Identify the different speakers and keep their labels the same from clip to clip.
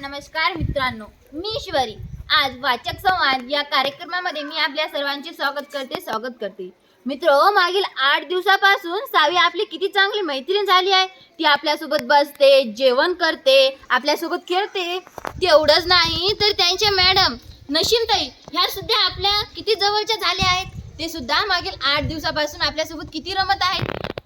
Speaker 1: नमस्कार मित्रांनो मी ईश्वरी आज वाचक संवाद या कार्यक्रमामध्ये मी आपल्या सर्वांचे स्वागत करते स्वागत करते. मित्र मागील आठ दिवसापासून सावी आपली किती चांगली मैत्रीण झाली आहे? ती आपल्यासोबत बसते जेवण करते आपल्यासोबत खेळते. तेवढंच नाही तर त्यांच्या मॅडम नशीमताई ह्या सुद्धा आपल्या किती जवळच्या झाल्या आहेत? ते सुद्धा मागील आठ दिवसापासून आपल्यासोबत किती रमत आहेत?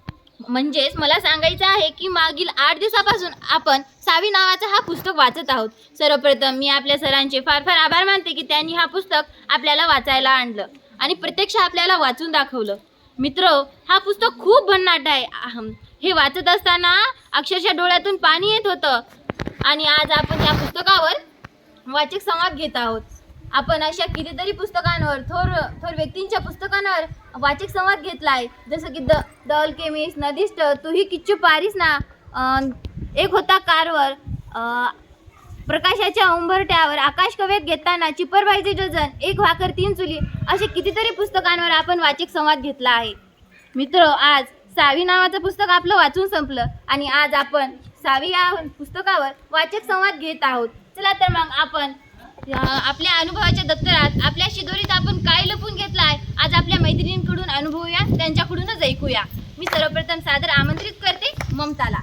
Speaker 1: म्हणजेच मला सांगायचं आहे की मागील आठ दिवसापासून आपण सावी नावाचं हा पुस्तक वाचत आहोत. सर्वप्रथम मी आपल्या सरांचे फार फार आभार मानते की त्यांनी हा पुस्तक आपल्याला वाचायला आणलं आणि प्रत्यक्ष आपल्याला वाचून दाखवलं. मित्र हा पुस्तक खूप भन्नाट आहे. हे वाचत असताना अक्षरशः डोळ्यातून पाणी येत होतं. आणि आज आपण या पुस्तकावर वाचक संवाद घेत आहोत. आपण अशा कितीतरी पुस्तकांवर थोर थोर व्यक्तींच्या पुस्तकांवर वाचक संवाद घेतला आहे जसं की द द अल्केमिस्ट नदिष्ट तूही किच्चू पारिस ना? एक होता कारवर प्रकाशाच्या उंबरट्यावर आकाश कवेत घेताना चिपरबाईचे जोजन एक भाकर तीन चुली असे कितीतरी पुस्तकांवर आपण वाचक संवाद घेतला आहे. मित्र आज सावी नावाचं पुस्तक आपलं वाचून संपलं आणि आज आपण सावी या पुस्तकावर वाचक संवाद घेत आहोत. चला तर मग आपण आपल्या अनुभवाच्या दप्तरात आपल्या शिदोरीत आपण काय लपून घेतलं आहे आज आपल्या मैत्रिणींकडून अनुभवूया त्यांच्याकडूनच ऐकूया. मी सर्वप्रथम सादर आमंत्रित करते ममताला.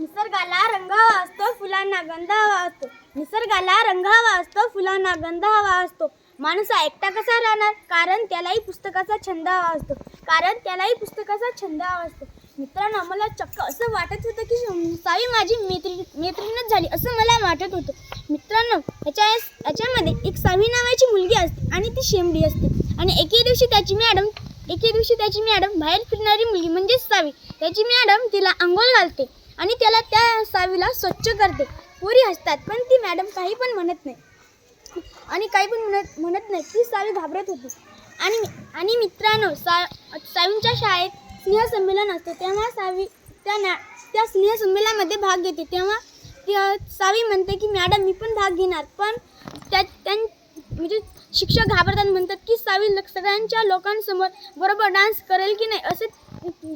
Speaker 2: निसर्गाला रंग हवा असतो फुलांना गंध हवा असतो. निसर्गाला रंग हवा असतो फुलांना गंध हवा असतो. माणूस एकटा कसा राहणार? कारण त्यालाही पुस्तकाचा छंद हवा असतो. कारण त्यालाही पुस्तकाचा छंद हवा असतो. मित्रांनो मला चक्क असं वाटत होतं की साई सावी माझी मैत्री मैत्रीणच झाली असं मला वाटत होतं. मित्रांनो याच्या याच्यामध्ये एक सावी नावाची मुलगी असते आणि ती शेंबडी असते. आणि एके दिवशी त्याची मॅडम एके दिवशी त्याची मॅडम बाहेर फिरणारी मुलगी म्हणजेच सावी. त्याची मॅडम तिला आंघोळ घालते आणि त्याला त्या सावीला स्वच्छ करते. पोरी हसतात पण ती मॅडम काही पण म्हणत नाही. आणि काही पण म्हणत म्हणत नाही ती सावी घाबरत होती. आणि आणि मित्रांनो सा सावींच्या शाळेत स्नेहसंमेलन असते. तेव्हा सावी त्या ना त्या स्नेहसंमेलनामध्ये भाग घेते. तेव्हा ती सावी म्हणते की मॅडम मी पण भाग घेणार. पण त्या त्यां म्हणजे शिक्षक घाबरतात म्हणतात की सावी सगळ्यांच्या लोकांसमोर बरोबर डान्स करेल की नाही? असे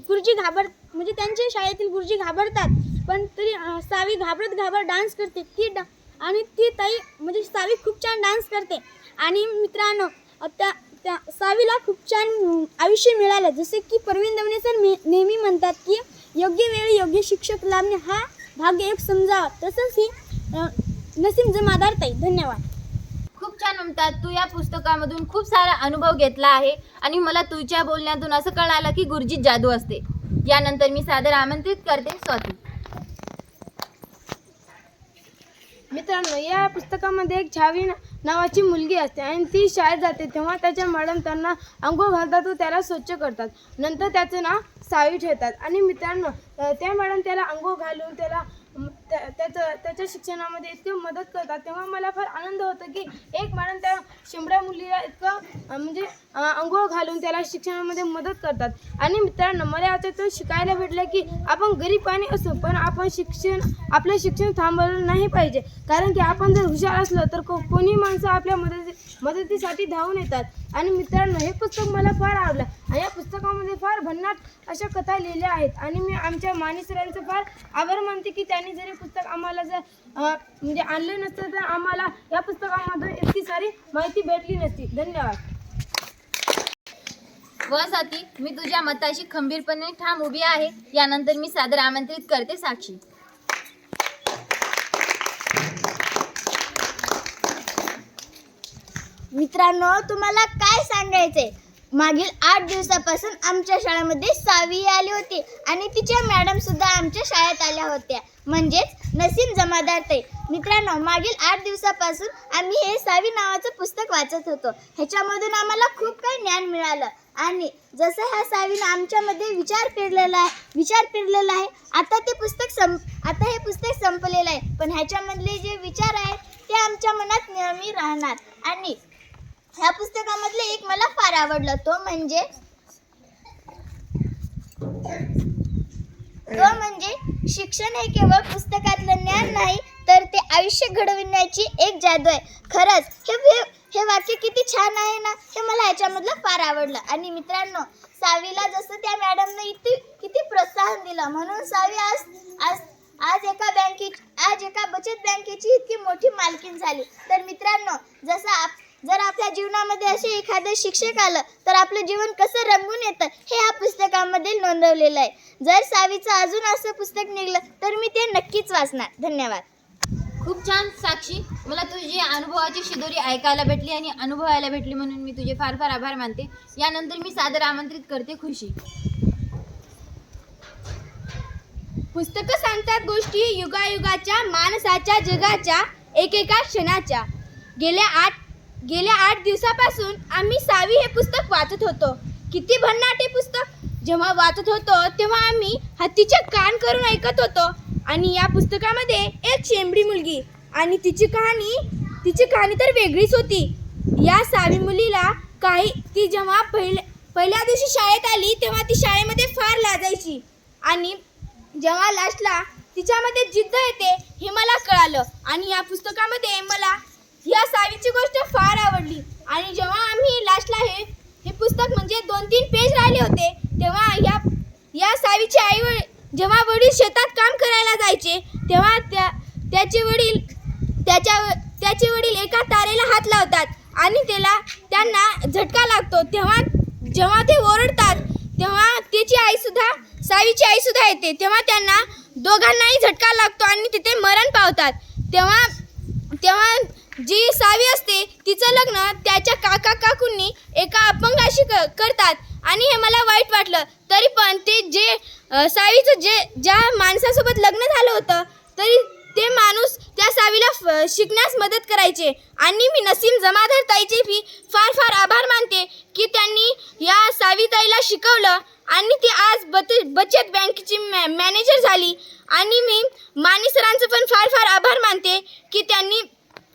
Speaker 2: गुरुजी घाबर म्हणजे त्यांच्या शाळेतील गुरुजी घाबरतात. पण तरी सावी घाबरत घाबरत डान्स करते. ती डा आणि ती ताई म्हणजे सावी खूप छान डान्स करते. आणि मित्रांनो त्या त्या सावीला खूप छान आयुष्य मिळालं. जसे की परवीन दवणे सर ने- नेहमी म्हणतात की योग्य वेळी योग्य शिक्षक लाभणे हा भाग्य एक समजावा. तसंच ही नसीम जमादार ताई. धन्यवाद.
Speaker 1: खूप छान म्हणतात तू या पुस्तकामधून खूप सारा अनुभव घेतला आहे आणि मला तुझ्या बोलण्यातून असं कळालं की गुरुजीत जादू असते. यानंतर मी सादर आमंत्रित करते स्वाती.
Speaker 3: मित्रांनो या पुस्तकामध्ये एक छावी नावाची मुलगी असते आणि ती शाळेत जाते. तेव्हा त्याच्या मॅडम त्यांना अंघोळ घालतात व त्याला स्वच्छ करतात. नंतर त्याचं नाव सावी ठेवतात. आणि मित्रांनो त्या मॅडम त्याला अंघोळ घालून त्याला त्याचं त्याच्या शिक्षणामध्ये इतकी मदत करतात. तेव्हा मला फार आनंद होतो की एक मॅडम त्या शिंबड्या मुलीला इतकं म्हणजे अंघोळ घालून त्याला शिक्षणामध्ये मदत करतात. आणि मित्रांनो मला याच्यातून शिकायला भेटलं की आपण गरीब पाणी असो पण आपण शिक्षण आपलं शिक्षण थांबवलं नाही पाहिजे. कारण की आपण जर हुशार असलो तर को कोणी माणसं आपल्या मदती मदतीसाठी धावून येतात. आणि मित्रांनो हे पुस्तक मला फार आवडलं. आणि या पुस्तकामध्ये फार भन्नाट अशा कथा लिहिल्या आहेत. आणि मी आमच्या माने सरांचं फार आभार मानते की त्यांनी जरी पुस्तक आम्हाला जर म्हणजे आणलं नसतं तर आम्हाला या पुस्तकामधून इतकी सारी माहिती भेटली नसती. धन्यवाद.
Speaker 1: व साथी मी तुझ्या मताशी खंबीरपणे ठाम उभी आहे. यानंतर मी सादर आमंत्रित करते साक्षी.
Speaker 2: मित्रांनो तुम्हाला काय सांगायचंय? मागील आठ दिवसापासून आमच्या शाळेमध्ये सावी आली होती आणि तिच्या मॅडम सुद्धा आमच्या शाळेत आल्या होत्या. म्हणजेच नसीम जमादार ते मित्रांनो मागील आठ दिवसापासून आम्ही हे सावी नावाचं पुस्तक वाचत होतो. ह्याच्यामधून आम्हाला खूप काही ज्ञान मिळालं. आणि जसं ह्या सावीनं आमच्यामध्ये विचार पेरलेला आहे विचार पेरलेला आहे आता ते पुस्तक संप आता हे पुस्तक संपलेलं आहे. पण ह्याच्यामधले जे विचार आहेत ते आमच्या मनात नेहमी राहणार. आणि ह्या पुस्तकामधले एक मला फार आवडलं तो म्हणजे तो म्हणजे शिक्षण हे केवळ पुस्तकातलं ज्ञान नाही
Speaker 4: तर ते आयुष्य घडविण्याची एक जादू आहे. खरंच हे हे- वाक्य किती छान आहे ना हे मला ह्याच्यामधलं फार आवडलं. आणि मित्रांनो सावीला जसं त्या मॅडमनं इथे किती प्रोत्साहन दिलं. म्हणून सावी आज आज आज एका बँके आज एका बचत बँकेची इतकी मोठी मालकीण झाली. तर मित्रांनो जसं आप जीवनामध्ये असे एखादं शिक्षक आलं तर आपलं जीवन कसं रंगून येतं हे या पुस्तकामध्ये नोंदवलेलं आहे. जर सावीचं अजून असं पुस्तक निघलं तर मी ते नक्कीच वाचणार. धन्यवाद.
Speaker 1: खूप छान साक्षी. मला तुझी अनुभवाची शिदोरी ऐकायला भेटली आणि अनुभवायला भेटली म्हणून मी तुझे फार फार आभार मानते. यानंतर मी सादर आमंत्रित करते खुशी
Speaker 3: पुस्तकं सांगतात गोष्टी युगायुगाच्या माणसाच्या जगाच्या एकेका क्षणाच्या. गेल्या आठ गेल्या आठ दिवसापासून आम्ही सावी हे पुस्तक वाचत होतो. किती भन्नाट हे पुस्तक! जेव्हा वाचत होतो तेव्हा आम्ही हत्तीचे कान करून ऐकत होतो. आणि या पुस्तकामध्ये एक शेंबडी मुलगी आणि तिची कहाणी तिची कहाणी तर वेगळीच होती. या सावी मुलीला काही ती जेव्हा पहिल्या पहिल्या दिवशी शाळेत आली तेव्हा ती शाळेमध्ये फार लाजायची. आणि जेव्हा लास्टला तिच्यामध्ये जिद्द येते हे मला कळालं. आणि या पुस्तकामध्ये मला या सावीची गोष्ट फार आवडली. आणि जेव्हा आम्ही लास्टला हे हे पुस्तक म्हणजे दोन तीन पेज राहिले होते तेव्हा या या सावीचे आई वडील जेव्हा वडील शेतात काम करायला जायचे तेव्हा त्या त्याचे वडील त्याच्या त्याचे वडील एका तारेला हात लावतात आणि त्याला त्यांना झटका लागतो. तेव्हा जेव्हा ते ओरडतात तेव्हा त्याची आईसुद्धा सावीची आईसुद्धा येते. तेव्हा त्यांना दोघांनाही झटका लागतो आणि तिथे मरण पावतात. तेव्हा तेव्हा जी सावी असते तिचं लग्न त्याच्या काका काकूंनी एका अपंगाशी क करतात. आणि हे मला वाईट वाटलं. तरी पण ते जे सावीचं जे ज्या माणसासोबत लग्न झालं होतं तरी ते माणूस त्या सावीला शिकण्यास मदत करायचे. आणि मी नसीम जमादार ताईचे फी फार फार आभार मानते की त्यांनी या सावीताईला शिकवलं. आणि ती आज बत बचत बँकेची मॅ मॅनेजर झाली. आणि मी माने सरांचं पण फार फार आभार मानते की त्यांनी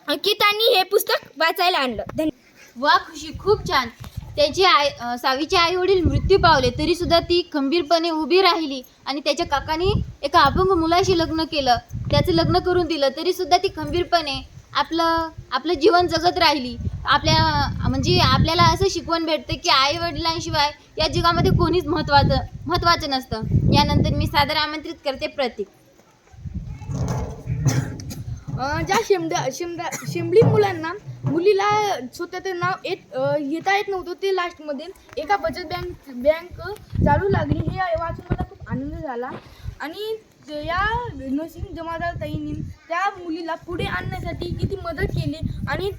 Speaker 3: अंकितांनी हे पुस्तक वाचायला आणलं. धन्य
Speaker 1: वा खुशी खूप छान. त्याची आई सावीचे आई वडील मृत्यू पावले तरी सुद्धा ती खंबीरपणे उभी राहिली आणि त्याच्या काकाने एका अपंग मुलाशी लग्न केलं. त्याचं लग्न करून दिलं तरी सुद्धा ती खंबीरपणे आपलं आपलं जीवन जगत राहिली. आपल्या म्हणजे आपल्याला असं शिकवण भेटते की आई वडिलांशिवाय या जगामध्ये कोणीच महत्त्वाचं महत्त्वाचं नसतं. यानंतर मी सादर आमंत्रित करते प्रतीक.
Speaker 3: ज्या शेमड्या शेमड्या शिमली मुलांना मुलीला स्वतःचं नाव येत येता येत नव्हतं ते लास्टमध्ये एका बचत बँक बँक चालू लागली. हे वाचून मला खूप आनंद झाला. आणि या नसीम जमादार ताईंनी त्या मुलीला पुढे आणण्यासाठी किती मदत केली आणि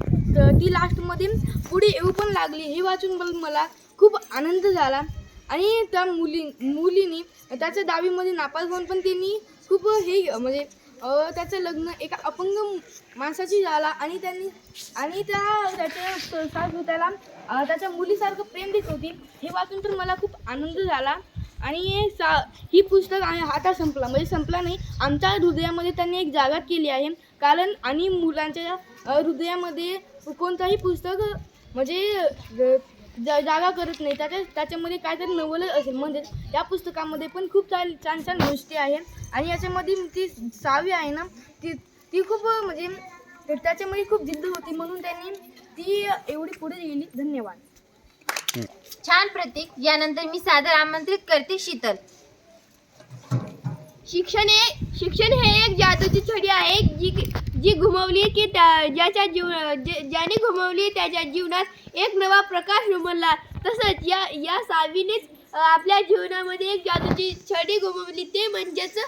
Speaker 3: ती लास्टमध्ये पुढे येऊ पण लागली हे वाचून मला- खूप आनंद झाला. आणि त्या मुली मुलीनी त्याच्या दावीमध्ये नापास होऊन पण त्यांनी खूप हे म्हणजे त्याचं लग्न एका अपंग माणसाशी झाला आणि त्यांनी आणि त्या त्याच्या स- त्याच्या मुलीसारखं प्रेम देत होती. हे वाचून तर मला खूप आनंद झाला. आणि हे सा ही पुस्तक आणि आता संपला. म्हणजे संपला नाही आमच्या हृदयामध्ये त्यांनी एक जागा केली आहे. कारण आणि मुलांच्या हृदयामध्ये कोणताही पुस्तक म्हणजे जा- जागा करत नाही. त्याच्या त्याच्यामध्ये काहीतरी नवलच असेल. म्हणजे या पुस्तकामध्ये पण खूप छान छान छान गोष्टी आहे आणि याच्यामध्ये ती सावी आहे ना ती ती खूप म्हणजे त्याच्यामध्ये खूप जिद्द होती. म्हणून त्यांनी ती एवढी पुढे गेली धन्यवाद.
Speaker 1: छान प्रतीक. यानंतर मी सादर आमंत्रित करते शीतल.
Speaker 3: शिक्षण हे शिक्षण हे एक जादूची छडी आहे जी जी घुमवली की त्या ज्याच्या जीव जे- ज्याने घुमवली त्याच्या जीवनात एक नवा प्रकाश उमलला. तसंच या या सावीनेच आपल्या जीवनामध्ये एक जादूची छडी घुमवली. ते म्हणजेच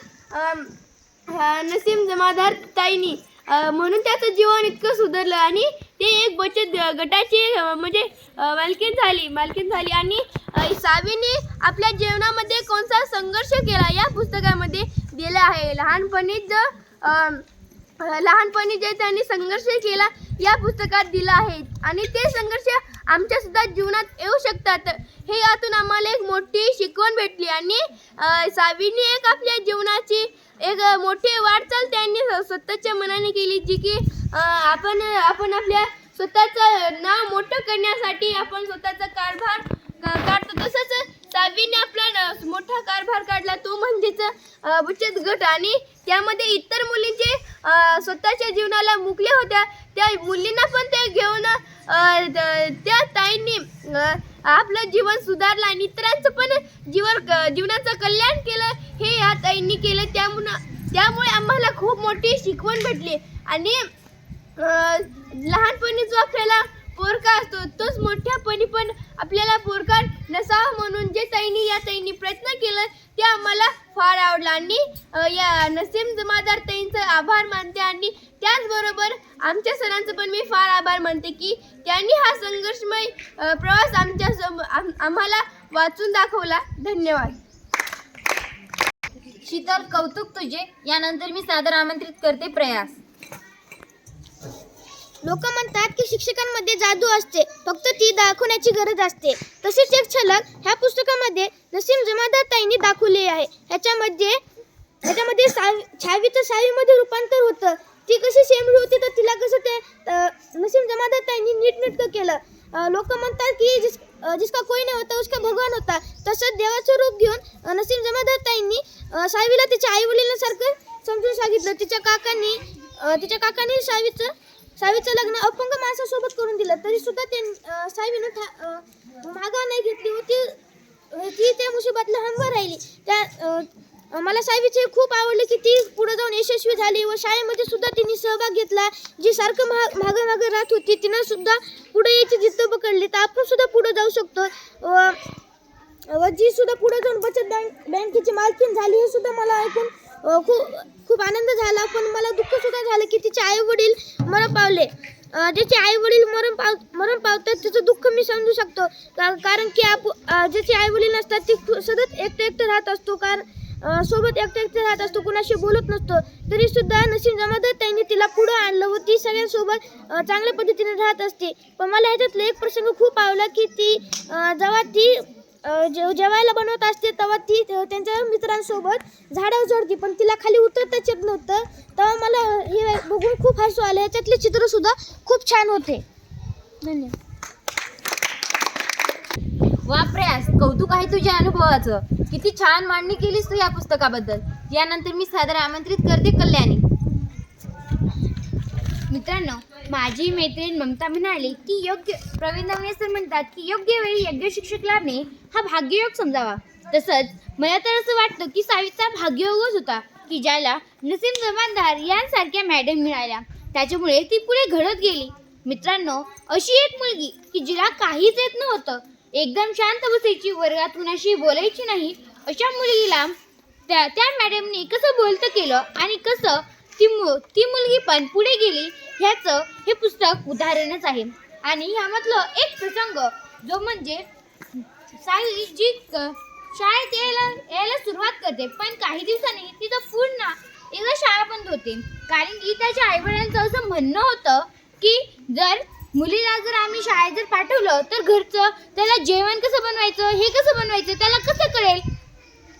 Speaker 3: नसीम जमादार ताईनी. म्हणून त्याचं जीवन इतकं सुधारलं आणि ते एक बचत गटाची म्हणजे मालकीन मालकीण झाली मालकीण झाली. आणि सावीने आपल्या जीवनामध्ये कोणता संघर्ष केला या पुस्तकामध्ये दिलं आहे. लहानपणीच लहानपणी जे त्यांनी संघर्ष केला या पुस्तकात दिला आहे. आणि ते संघर्ष आमच्या सुद्धा जीवनात येऊ शकतात. हे यातून आम्हाला एक मोठी शिकवण भेटली. आणि अ, सावीने एक आपल्या जीवनाची एक मोठी वाटचाल त्यांनी स्वतःच्या मनाने केली जी की आपण आपण आपल्या स्वतःचं नाव मोठं करण्यासाठी आपण स्वतःचा कारभार काढतो. तसंच सावीने आपला मोठा कारभार काढला. तो म्हणजेच बचत गट आणि त्यामध्ये इतर मुलींचे स्वतःच्या जीवनाला मुकल्या होत्या त्या मुलींना पण ते घेऊन त्या ताईंनी आपलं जीवन सुधारलं आणि इतरांचं पण जीवन जीवनाचं कल्याण केलं हे या ताईंनी केलं. त्यामुळं त्यामुळे आम्हाला खूप मोठी शिकवण भेटली. आणि लहानपणी जो आपल्याला पोरका असतो तोच मोठ्यापणी पण आपल्याला पोरका नसावा म्हणून जे ताईंनी या ताईंनी प्रयत्न केला ते आम्हाला फार आवडलं. आणि या नसीम जमादार ताईंचं आभार मानते आणि त्याचबरोबर आमच्या सरांचं पण मी फार आभार मानते की त्यांनी हा संघर्षमय प्रवास आमच्या सम आम- आम्हाला वाचून दाखवला. धन्यवाद.
Speaker 1: शीतल कौतुक तुझे यानंतर मी सादर आमंत्रित करते प्रयास.
Speaker 4: लोक म्हणतात की शिक्षकांमध्ये जादू असते. फक्त ती दाखवण्याची गरज असते. तसेच एक छलक ह्या पुस्तकामध्ये नसीम जमादार ताईंनी आहे. ह्याच्यामध्ये ह्याच्यामध्ये सावी छावीचं सावीमध्ये रूपांतर होतं. ती कशी शेमडी होती तर तिला कसं ते नसीम जमादार ताईंनी नीटनेटकं केलं. लोक म्हणतात की जिस जिसका कोई नाही होता उसका भगवान होता. तसंच देवाचं रूप घेऊन नसीम जमादार ताईंनी सावीला तिच्या आई वडिलांसारखं समजून सांगितलं. तिच्या काकांनी तिच्या काकांनी सावीचं सावीचं लग्न अपंग माणसासोबत करून दिलं तरी सुद्धा ते सावीनं था- नाही घेतली व ती ती त्या मुसीबतला हंब राहिली. त्या मला सावीचे खूप आवडले की ती पुढे जाऊन यशस्वी झाली व शाळेमध्ये सुद्धा तिने सहभाग घेतला. जी सारखं महा मागं मागं राहत होती तिनं सुद्धा पुढे यायची जिद्द पकडली. तर आपण सुद्धा पुढे जाऊ शकतो. व व जी सुद्धा पुढे जाऊन बचत बँक बँकेची मालकीन झाली हे सुद्धा मला ऐकून खूप खूप आनंद झाला. पण मला दुःख सुद्धा झालं की तिचे आई वडील मरण पावले. ज्याचे आई वडील मरण पाव मरण पावतात त्याचं दुःख मी समजू शकतो. का- कारण की आप ज्याचे आई वडील नसतात ती सतत एकटं एकटं राहत असतो. कारण सोबत एकटं एकटं राहत असतो कुणाशी बोलत नसतो. तरी सुद्धा नसीब जमादार त्यांनी तिला पुढं आणलं व ती सगळ्यांसोबत चांगल्या पद्धतीने राहत असते. पण मला ह्याच्यातला एक प्रसंग खूप आवडला की ती जेव्हा ती जे- जेवायला बनवत असते तेव्हा ती त्यांच्या मित्रांसोबत झाडावर चढते पण तिला खाली उतरताच येत नव्हतं. तेव्हा मला हे बघून खूप हसू आलं. ह्याच्यातले चित्रसुद्धा खूप छान होते. धन्यवाद.
Speaker 1: वा प्रयास कौतुक आहे तुझ्या अनुभवाचं. किती छान मांडणी केलीस तू या पुस्तकाबद्दल. यानंतर मी सादर आमंत्रित करते कल्याणी.
Speaker 5: मित्रांनो माझी मैत्रीण ममता म्हणाली की योग्य प्रवीण दवणे सर म्हणतात की योग्य वेळी योग्य शिक्षक लाभणे हा भाग्ययोग समजावा. तसंच मला तर असं वाटतं की सावित्रा भाग्ययोगच होता की ज्याला नसीम जमानदार यांसारख्या मॅडम मिळाल्या. त्याच्यामुळे ती पुढे घडत गेली. मित्रांनो अशी एक मुलगी की जिला काहीच येत नव्हतं एकदम शांत बसायची वर्गात कुणाशी बोलायची नाही अशा मुलगीला त्या त्या मॅडमनी कसं बोलतं केलं आणि कसं ती मु ती मुलगी पण पुढे गेली ह्याचं हे पुस्तक उदाहरणच आहे. आणि ह्यामधलं एक प्रसंग जो म्हणजे साई जी क- शाळेत यायला यायला सुरुवात करते पण काही दिवसांनी तिचं पूर्ण एकदा शाळा बंद होते. कारण की त्याच्या आईवडिलांचं असं म्हणणं होतं की जर मुलीला जर आम्ही शाळेत जर पाठवलं तर घरचं त्याला जेवण कसं बनवायचं हे कसं बनवायचं त्याला कसं कळेल?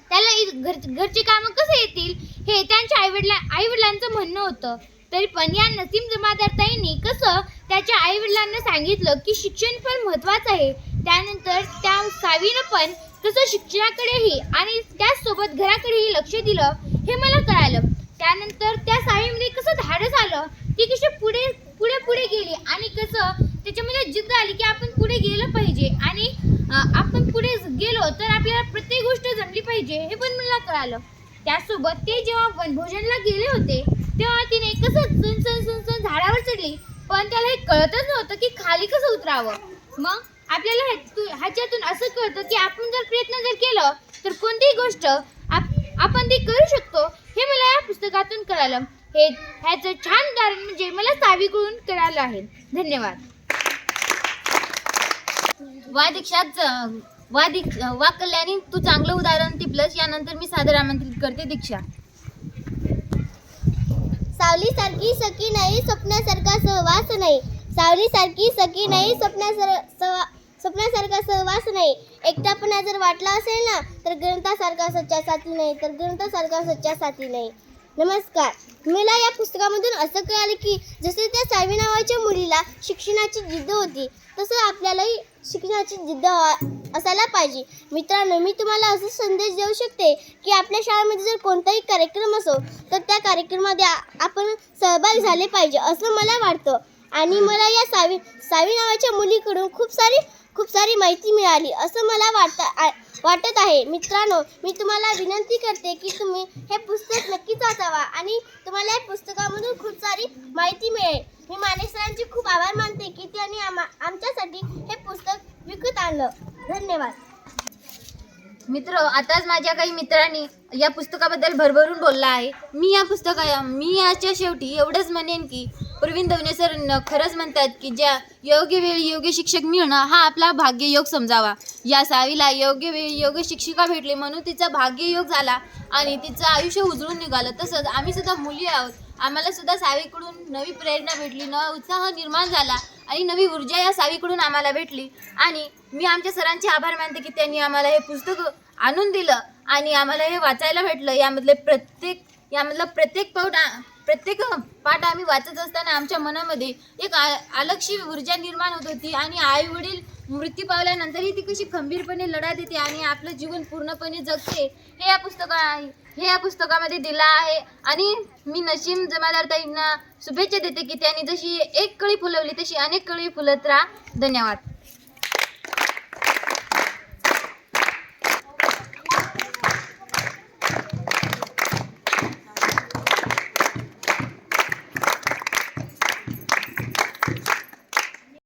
Speaker 5: त्याला इ- घर घरची कामं कसं येतील? हे त्यांच्या आईवडिला आईवडिलांचं म्हणणं होतं. तरी पण या नसीम जमादार ताईंनी कसं त्याच्या आईवडिलांना सांगितलं की शिक्षण पण महत्त्वाचं आहे. त्यानंतर त्या सावीनं पण कसं शिक्षणाकडेही आणि त्याचसोबत घराकडेही लक्ष दिलं हे मला कळालं. त्यानंतर त्या सावीमध्ये कसं धाडस आलं ती कशी पुढे पुढे पुढे गेली आणि कसं त्याच्यामध्ये जिद्द आली की आपण पुढे गेलं पाहिजे आणि आपण पुढे गेलो तर आपल्याला प्रत्येक गोष्ट जमली पाहिजे हे पण मला कळालं. त्यासोबत ते जेव्हा वनभोजनला गेले होते तेव्हा तिने कसं चुन चुन झाडावर चढली. पण त्याला हे कळतच नव्हतं की खाली कसं उतरावं. मग आपल्याला ह्याच्यातून असं कळतं की आपण जर प्रयत्न जर केलं तर कोणतीही गोष्ट आप- आपण ती करू शकतो. हे मला या पुस्तकातून कळालं. हे ह्याचं छान उदाहरण म्हणजे मला सावीकडून कळालं आहे. धन्यवाद.
Speaker 1: वा वा दीक्ष वा कल्याणी तू चांगलं उदाहरण टिपलंस यानंतर मी सादर आमंत्रित करते दीक्षा.
Speaker 4: सावलीसारखी सखी नाही स्वप्नासारखा सहवास नाही. सावलीसारखी सखी नाही स्वप्नासार स्वप्नासारखा सहवास नाही. एकटापणा जर वाटला असेल ना तर ग्रंथासारखा सच्चा साथी नाही तर ग्रंथासारखा सच्चा साथी नाही.
Speaker 6: नमस्कार. मला या पुस्तकामधून असं कळालं की जसे त्या सावी नावाच्या मुलीला शिक्षणाची जिद्द होती तसं आपल्यालाही शिक्षणाची जिद्द असायला पाहिजे. मित्रांनो मी तुम्हाला असं संदेश देऊ शकते की आपल्या शाळेमध्ये जर कोणताही कार्यक्रम असो तर त्या कार्यक्रमामध्ये आपण सहभागी झाले पाहिजे असं मला वाटतं. आणि मला या सावी सावी नावाच्या मुलीकडून खूप सारी खूप सारी माहिती मिळाली. असं मला वाटतं आ- वाटत आहे. मित्रांनो मी तुम्हाला विनंती करते की तुम्ही हे पुस्तक नक्कीच वाचावा आणि तुम्हाला या पुस्तकामधून खूप सारी माहिती मिळेल. मी माने सरांचे खूप आभार मानते की त्यांनी आमा आमच्यासाठी हे पुस्तक विकत आणलं. धन्यवाद.
Speaker 1: मित्र आताच माझ्या काही मित्रांनी या पुस्तकाबद्दल भरभरून बोलला आहे. मी या पुस्तका मी याच्या शेवटी एवढंच म्हणेन की प्रवीण दवने सर न- खरंच म्हणतात की ज्या योग्य वेळी योग्य शिक्षक मिळणं हा आपला भाग्ययोग समजावा. या सावीला योग्य वेळी योग्य शिक्षिका भेटली म्हणून तिचा भाग्ययोग झाला आणि तिचं आयुष्य उजळून निघालं. तसंच आम्ही सुद्धा मुली आहोत. आम्हाला सुद्धा सावीकडून नवी प्रेरणा भेटली नवा उत्साह निर्माण झाला आणि नवी ऊर्जा या सावीकडून आम्हाला भेटली. आणि मी आमच्या सरांचे आभार मानते की त्यांनी आम्हाला हे पुस्तक आणून दिलं आणि आम्हाला हे वाचायला भेटलं. यामधले प्रत्येक यामधलं प्रत्येक पाऊट आ- प्रत्येक पाठ आम्ही वाचत असताना आमच्या मनामध्ये एक आ- ऊर्जा निर्माण होत होती आणि आई वडील मृत्यू पावल्यानंतरही ती कशी खंबीरपणे लढा देते आणि आपलं जीवन पूर्णपणे जगते हे या पुस्तका हे या पुस्तकामध्ये दिलं आहे. आणि मी नशीम जमादार ताईंना शुभेच्छा देते की त्यांनी जशी एक कळी फुलवली तशी अनेक कळी फुलत राहा. धन्यवाद.